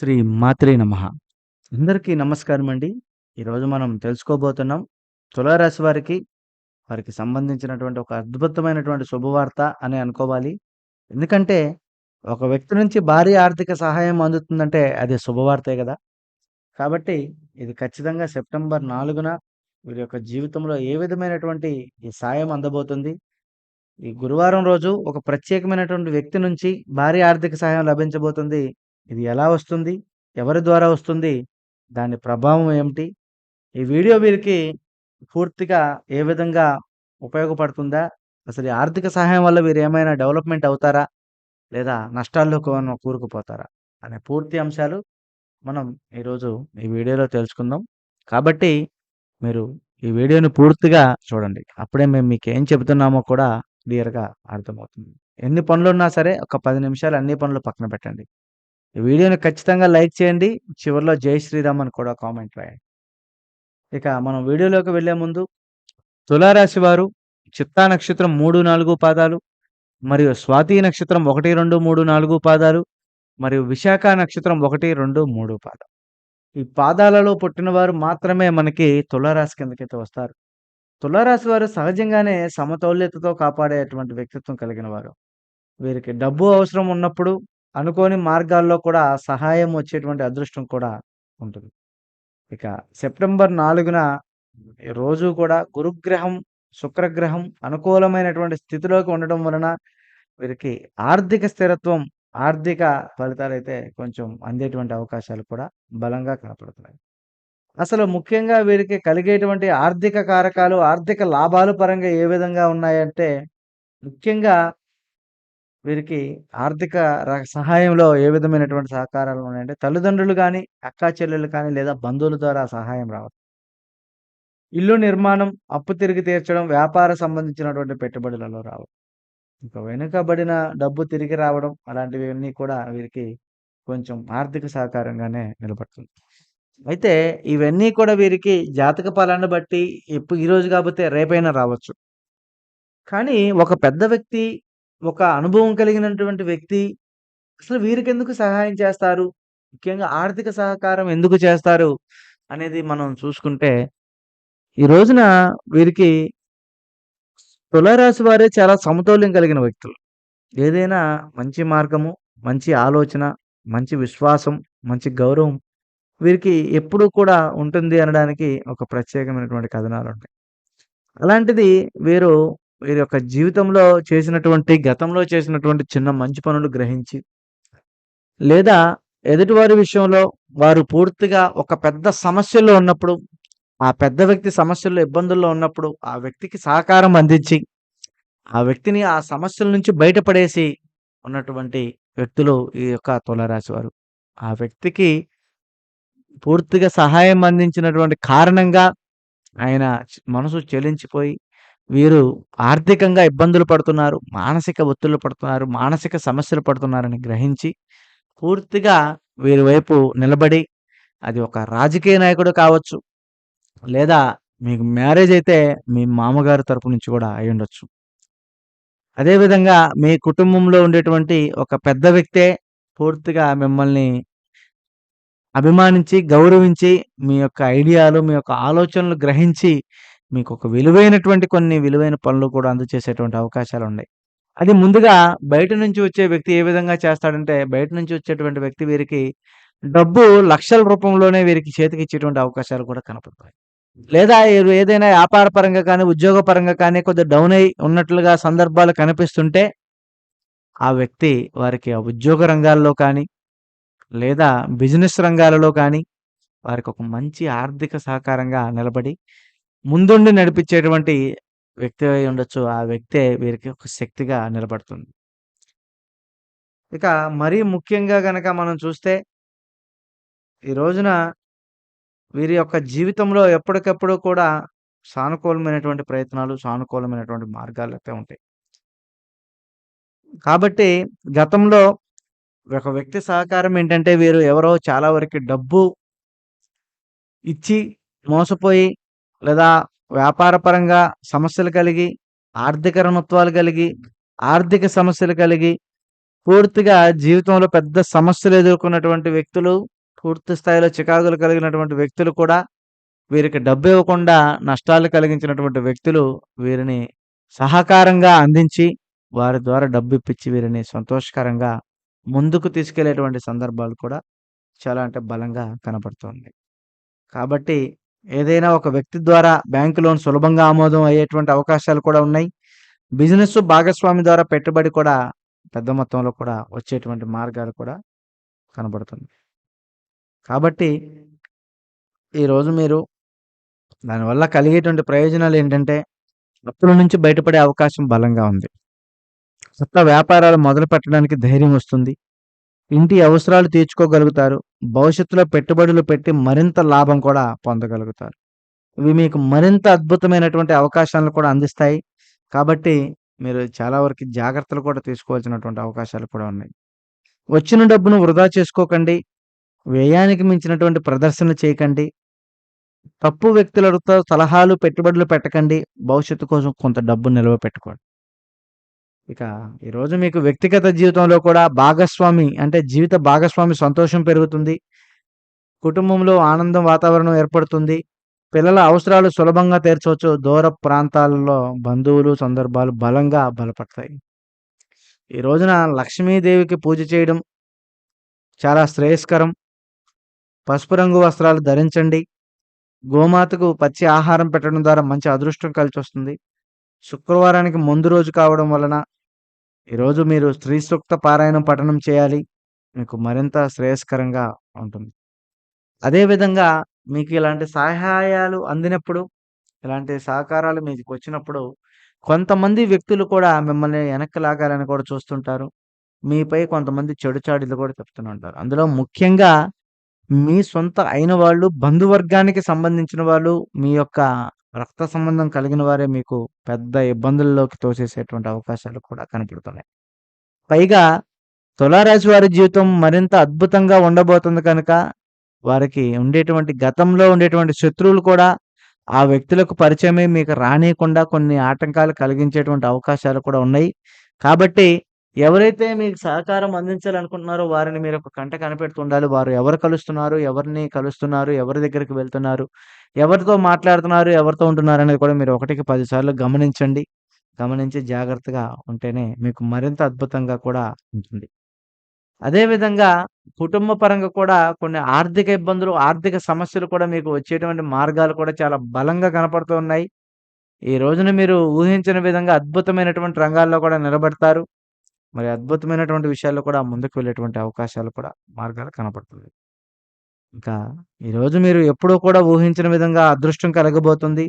శ్రీ మాత్రే నమ. అందరికీ నమస్కారం అండి ఈరోజు మనం తెలుసుకోబోతున్నాం తులారాశి వారికి వారికి సంబంధించినటువంటి ఒక అద్భుతమైనటువంటి శుభవార్త అని అనుకోవాలి. ఎందుకంటే ఒక వ్యక్తి నుంచి భారీ ఆర్థిక సహాయం అందుతుందంటే అది శుభవార్తే కదా. కాబట్టి ఇది ఖచ్చితంగా సెప్టెంబర్ నాలుగున వీరి యొక్క జీవితంలో ఏ విధమైనటువంటి ఈ సాయం అందబోతుంది. ఈ గురువారం రోజు ఒక ప్రత్యేకమైనటువంటి వ్యక్తి నుంచి భారీ ఆర్థిక సహాయం లభించబోతుంది. ఇది ఎలా వస్తుంది? ఎవరి ద్వారా వస్తుంది? దాని ప్రభావం ఏమిటి? ఈ వీడియో వీరికి పూర్తిగా ఏ విధంగా ఉపయోగపడుతుందా? అసలు ఆర్థిక సహాయం వల్ల వీరు ఏమైనా డెవలప్మెంట్ అవుతారా? లేదా నష్టాల్లో ఏమైనా కూరుకుపోతారా? అనే పూర్తి అంశాలు మనం ఈరోజు ఈ వీడియోలో తెలుసుకుందాం. కాబట్టి మీరు ఈ వీడియోని పూర్తిగా చూడండి. అప్పుడే మేము మీకు ఏం చెబుతున్నామో కూడా క్లియర్గా అర్థమవుతుంది. ఎన్ని పనులు ఉన్నా సరే ఒక పది నిమిషాలు అన్ని పనులు పక్కన పెట్టండి. వీడియోని ఖచ్చితంగా లైక్ చేయండి. చివరిలో జై శ్రీరామ్ అని కూడా కామెంట్ రాయండి. ఇక మనం వీడియోలోకి వెళ్ళే ముందు తులారాశి వారు చిత్తా నక్షత్రం మూడు నాలుగు పాదాలు మరియు స్వాతి నక్షత్రం ఒకటి రెండు మూడు నాలుగు పాదాలు మరియు విశాఖ నక్షత్రం ఒకటి రెండు మూడు పాదాలు. ఈ పాదాలలో పుట్టినవారు మాత్రమే మనకి తులారాశి కిందకైతే వస్తారు. తులారాశి వారు సహజంగానే సమతౌల్యతతో కాపాడేటువంటి వ్యక్తిత్వం కలిగిన వారు. వీరికి డబ్బు అవసరం ఉన్నప్పుడు అనుకోని మార్గాల్లో కూడా సహాయం వచ్చేటువంటి అదృష్టం కూడా ఉంటుంది. ఇక సెప్టెంబర్ నాలుగున రోజు కూడా గురుగ్రహం శుక్రగ్రహం అనుకూలమైనటువంటి స్థితిలోకి ఉండడం వలన వీరికి ఆర్థిక స్థిరత్వం ఆర్థిక ఫలితాలు అయితే కొంచెం అందేటువంటి అవకాశాలు కూడా బలంగా కనపడుతున్నాయి. అసలు ముఖ్యంగా వీరికి కలిగేటువంటి ఆర్థిక కారకాలు ఆర్థిక లాభాలు పరంగా ఏ విధంగా ఉన్నాయంటే ముఖ్యంగా వీరికి ఆర్థిక ర- సహాయంలో ఏ విధమైనటువంటి సహకారాలు ఉన్నాయంటే తల్లిదండ్రులు కానీ అక్కా చెల్లెలు కానీ లేదా బంధువుల ద్వారా సహాయం రావచ్చు ఇల్లు నిర్మాణం అప్పు తిరిగి తీర్చడం వ్యాపార సంబంధించినటువంటి పెట్టుబడులలో రావడం. ఇంకా వెనుకబడిన డబ్బు తిరిగి రావడం అలాంటివన్నీ కూడా వీరికి కొంచెం ఆర్థిక సహకారంగానే నిలబడుతుంది. అయితే ఇవన్నీ కూడా వీరికి జాతక ఫలాన్ని బట్టి ఎప్పుడు ఈ రోజు కాకపోతే రేపైనా రావచ్చు. కానీ ఒక పెద్ద వ్యక్తి ఒక అనుభవం కలిగినటువంటి వ్యక్తి అసలు వీరికి ఎందుకు సహాయం చేస్తారు? ముఖ్యంగా ఆర్థిక సహకారం ఎందుకు చేస్తారు? అనేది మనం చూసుకుంటే ఈ రోజున వీరికి తులారాశి వారే చాలా సమతౌల్యం కలిగిన వ్యక్తులు. ఏదైనా మంచి మార్గము మంచి ఆలోచన మంచి విశ్వాసం మంచి గౌరవం వీరికి ఎప్పుడూ కూడా ఉంటుంది అనడానికి ఒక ప్రత్యేకమైనటువంటి కథనాలు ఉంటాయి అలాంటిది వీరు వీరి యొక్క జీవితంలో చేసినటువంటి గతంలో చేసినటువంటి చిన్న మంచి పనులు గ్రహించి లేదా ఎదుటివారి విషయంలో వారు పూర్తిగా ఒక పెద్ద సమస్యలో ఉన్నప్పుడు ఆ పెద్ద వ్యక్తి సమస్యల్లో ఇబ్బందుల్లో ఉన్నప్పుడు ఆ వ్యక్తికి సహకారం అందించి ఆ వ్యక్తిని ఆ సమస్యల నుంచి బయటపడేసి ఉన్నటువంటి వ్యక్తులు ఈ యొక్క తులారాశి వారు. ఆ వ్యక్తికి పూర్తిగా సహాయం అందించినటువంటి కారణంగా ఆయన మనసు చెలించిపోయి వీరు ఆర్థికంగా ఇబ్బందులు పడుతున్నారు మానసిక ఒత్తిళ్ళు పడుతున్నారు మానసిక సమస్యలు పడుతున్నారని గ్రహించి పూర్తిగా వీరి వైపు నిలబడి అది ఒక రాజకీయ నాయకుడు కావచ్చు లేదా మీకు మ్యారేజ్ అయితే మీ మామగారి తరపు నుంచి కూడా అయి ఉండొచ్చు. అదేవిధంగా మీ కుటుంబంలో ఉండేటువంటి ఒక పెద్ద వ్యక్తే పూర్తిగా మిమ్మల్ని అభిమానించి గౌరవించి మీ యొక్క ఐడియాలు మీ యొక్క ఆలోచనలు గ్రహించి మీకు ఒక విలువైనటువంటి కొన్ని విలువైన పనులు కూడా అందచేసేటువంటి అవకాశాలు ఉన్నాయి అది ముందుగా బయట నుంచి వచ్చే వ్యక్తి ఏ విధంగా చేస్తాడంటే బయట నుంచి వచ్చేటువంటి వ్యక్తి వీరికి డబ్బు లక్షల రూపంలోనే వీరికి చేతికి ఇచ్చేటువంటి అవకాశాలు కూడా కనపడతాయి. లేదా ఏదైనా వ్యాపార పరంగా కానీ ఉద్యోగ పరంగా కానీ కొద్దిగా డౌన్ అయి ఉన్నట్లుగా సందర్భాలు కనిపిస్తుంటే ఆ వ్యక్తి వారికి ఆ ఉద్యోగ రంగాల్లో కానీ లేదా బిజినెస్ రంగాలలో కానీ వారికి ఒక మంచి ఆర్థిక సహకారంగా నిలబడి ముందుండి నడిపించేటువంటి వ్యక్తి అయి ఉండొచ్చు. ఆ వ్యక్తే వీరికి ఒక శక్తిగా నిలబడుతుంది. ఇక మరీ ముఖ్యంగా గనక మనం చూస్తే ఈ రోజున వీరి యొక్క జీవితంలో ఎప్పటికప్పుడు కూడా సానుకూలమైనటువంటి ప్రయత్నాలు సానుకూలమైనటువంటి మార్గాలు అయితే ఉంటాయి. కాబట్టి గతంలో ఒక వ్యక్తి సహకారం ఏంటంటే వీరు ఎవరో చాలా వరకు డబ్బు ఇచ్చి మోసపోయి లేదా వ్యాపారపరంగా సమస్యలు కలిగి ఆర్థిక రుణత్వాలు కలిగి ఆర్థిక సమస్యలు కలిగి పూర్తిగా జీవితంలో పెద్ద సమస్యలు ఎదుర్కొన్నటువంటి వ్యక్తులు, పూర్తి స్థాయిలో చికాకులు కలిగినటువంటి వ్యక్తులు కూడా వీరికి డబ్బు ఇవ్వకుండా నష్టాలు కలిగించినటువంటి వ్యక్తులు వీరిని సహకారంగా అందించి, వారి ద్వారా డబ్బు ఇప్పించి వీరిని సంతోషకరంగా ముందుకు తీసుకెళ్ళేటువంటి సందర్భాలు కూడా చాలా అంటే బలంగా కనపడుతుంది. కాబట్టి ఏదైనా ఒక వ్యక్తి ద్వారా బ్యాంకు లోన్ సులభంగా ఆమోదం అయ్యేటువంటి అవకాశాలు కూడా ఉన్నాయి. బిజినెస్ భాగస్వామి ద్వారా పెట్టుబడి కూడా పెద్ద మొత్తంలో కూడా వచ్చేటువంటి మార్గాలు కూడా కనబడుతుంది. కాబట్టి ఈరోజు మీరు దానివల్ల కలిగేటువంటి ప్రయోజనాలు ఏంటంటే అప్పుల నుంచి బయటపడే అవకాశం బలంగా ఉంది. కొత్త వ్యాపారాలు మొదలు పెట్టడానికి ధైర్యం వస్తుంది. ఇంటి అవసరాలు తీర్చుకోగలుగుతారు. భవిష్యత్తులో పెట్టుబడులు పెట్టి మరింత లాభం కూడా పొందగలుగుతారు. ఇవి మీకు మరింత అద్భుతమైనటువంటి అవకాశాలను కూడా అందిస్తాయి. కాబట్టి మీరు చాలా వరకు జాగ్రత్తలు కూడా తీసుకోవాల్సినటువంటి అవకాశాలు కూడా ఉన్నాయి. వచ్చిన డబ్బును వృధా చేసుకోకండి. వ్యయానికి మించినటువంటి ప్రదర్శన చేయకండి. తప్పు వ్యక్తులతో సలహాలు, పెట్టుబడులు పెట్టకండి. భవిష్యత్తు కోసం కొంత డబ్బు నిల్వ పెట్టుకోండి. ఇక ఈరోజు మీకు వ్యక్తిగత జీవితంలో కూడా భాగస్వామి అంటే జీవిత భాగస్వామి సంతోషం పెరుగుతుంది. కుటుంబంలో ఆనందం వాతావరణం ఏర్పడుతుంది. పిల్లల అవసరాలు సులభంగా తీర్చవచ్చు. దూర ప్రాంతాలలో బంధువులు, సందర్భాలు బలంగా బలపడతాయి. ఈ రోజున లక్ష్మీదేవికి పూజ చేయడం చాలా శ్రేయస్కరం. పసుపు రంగు వస్త్రాలు ధరించండి. గోమాతకు పచ్చి ఆహారం పెట్టడం ద్వారా మంచి అదృష్టం కలిసి వస్తుంది శుక్రవారానికి ముందు రోజు కావడం వలన ఈరోజు మీరు స్త్రీ సూక్త పారాయణం పఠనం చేయాలి. మీకు మరింత శ్రేయస్కరంగా ఉంటుంది. అదే విధంగా మీకు ఇలాంటి సహాయాలు అందినప్పుడు, ఇలాంటి సహకారాలు మీకు వచ్చినప్పుడు కొంతమంది వ్యక్తులు కూడా మిమ్మల్ని వెనక్కి లాగాలని కూడా చూస్తుంటారు. మీపై కొంతమంది చెడు చాడీలు కూడా చెప్తూనే ఉంటారు. అందులో ముఖ్యంగా మీ సొంత అయిన వాళ్ళు, బంధువర్గానికి సంబంధించిన వాళ్ళు, మీ యొక్క రక్త సంబంధం కలిగిన వారే మీకు పెద్ద ఇబ్బందుల్లోకి తోసేసేటువంటి అవకాశాలు కూడా కనపడుతున్నాయి. పైగా తులారాశి వారి జీవితం మరింత అద్భుతంగా ఉండబోతుంది కనుక, వారికి ఉండేటువంటి గతంలో ఉండేటువంటి శత్రువులు కూడా ఆ వ్యక్తులకు పరిచయమై మీకు రానీయకుండా కొన్ని ఆటంకాలు కలిగించేటువంటి అవకాశాలు కూడా ఉన్నాయి. కాబట్టి ఎవరైతే మీకు సహకారం అందించాలనుకుంటున్నారో వారిని మీరు ఒక కంట కనిపెడుతుండాలి. వారు ఎవరు కలుస్తున్నారు? ఎవరిని కలుస్తున్నారు? ఎవరి దగ్గరికి వెళ్తున్నారు? ఎవరితో మాట్లాడుతున్నారు? ఎవరితో ఉంటున్నారు? అనేది కూడా మీరు ఒకటికి పదిసార్లు గమనించండి. గమనించి జాగ్రత్తగా ఉంటేనే మీకు మరింత అద్భుతంగా కూడా ఉంటుంది. అదే విధంగా కుటుంబ పరంగా కూడా కొన్ని ఆర్థిక ఇబ్బందులు, ఆర్థిక సమస్యలు కూడా మీకు వచ్చేటువంటి మార్గాలు కూడా చాలా బలంగా కనపడుతూ ఉన్నాయి. ఈ రోజున మీరు ఊహించిన విధంగా అద్భుతమైనటువంటి రంగాల్లో కూడా నిలబడతారు. మరి అద్భుతమైనటువంటి విషయాల్లో కూడా ముందుకు వెళ్ళేటువంటి అవకాశాలు కూడా మార్గాలు కనపడుతుంది ఇంకా ఈరోజు మీరు ఎప్పుడూ కూడా ఊహించిన విధంగా అదృష్టం కలగబోతుంది.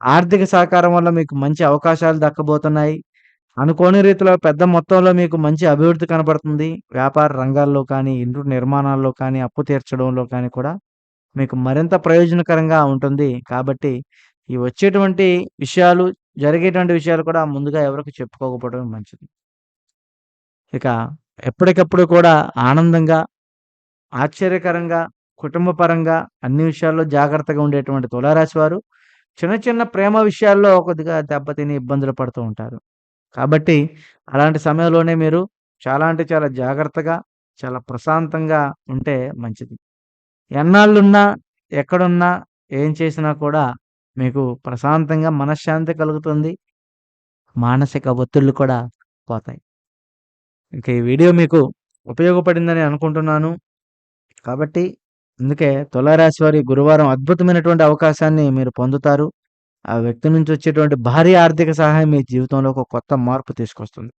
ఆర్థిక సహకారం వల్ల మీకు మంచి అవకాశాలు దక్కబోతున్నాయి. అనుకోని రీతిలో పెద్ద మొత్తంలో మీకు మంచి అభివృద్ధి కనపడుతుంది. వ్యాపార రంగాల్లో కానీ, ఇంటి నిర్మాణాల్లో కానీ, అప్పు తీర్చడంలో కానీ కూడా మీకు మరింత ప్రయోజనకరంగా ఉంటుంది. కాబట్టి ఈ వచ్చేటువంటి విషయాలు, జరిగేటువంటి విషయాలు కూడా ముందుగా ఎవరికి చెప్పుకోకపోవడం మంచిది. ఇక ఎప్పటికప్పుడు కూడా ఆనందంగా, ఆశ్చర్యకరంగా, కుటుంబపరంగా అన్ని విషయాల్లో జాగ్రత్తగా ఉండేటువంటి తులారాశి వారు చిన్న చిన్న ప్రేమ విషయాల్లో కొద్దిగా దెబ్బతిని ఇబ్బందులు పడుతూ ఉంటారు. కాబట్టి అలాంటి సమయంలోనే మీరు చాలా అంటే చాలా జాగ్రత్తగా, చాలా ప్రశాంతంగా ఉంటే మంచిది. ఎన్నాళ్ళున్నా, ఎక్కడున్నా, ఏం చేసినా కూడా మీకు ప్రశాంతంగా మనశ్శాంతి కలుగుతుంది. మానసిక ఒత్తిళ్ళు కూడా పోతాయి. ఇంకా ఈ వీడియో మీకు ఉపయోగపడిందని అనుకుంటున్నాను. కాబట్టి అందుకే తులారాశి వారి గురువారం అద్భుతమైనటువంటి అవకాశాన్ని మీరు పొందుతారు. ఆ వ్యక్తి నుంచి వచ్చేటువంటి భారీ ఆర్థిక సహాయం మీ జీవితంలో ఒక కొత్త మార్పు తీసుకొస్తుంది.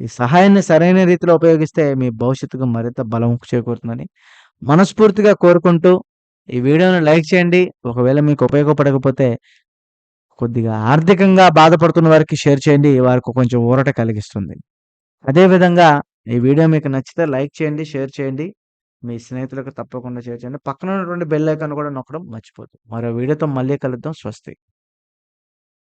ఈ సహాయాన్ని సరైన రీతిలో ఉపయోగిస్తే మీ భవిష్యత్తుకు మరింత బలం చేకూరుతుందని మనస్ఫూర్తిగా కోరుకుంటూ ఈ వీడియోను లైక్ చేయండి. ఒకవేళ మీకు ఉపయోగపడకపోతే కొద్దిగా ఆర్థికంగా బాధపడుతున్న వారికి షేర్ చేయండి. వారికి కొంచెం ఊరట కలిగిస్తుంది. అదే విధంగా ఈ వీడియో మీకు నచ్చితే లైక్ చేయండి, షేర్ చేయండి. మీ స్నేహితులకు తప్పకుండా షేర్ చేయండి. పక్కన ఉన్నటువంటి బెల్ ఐకాన్ కూడా నొక్కడం మర్చిపోద్దు. మరో వీడియోతో మళ్ళీ కలుద్దాం. స్వస్తి.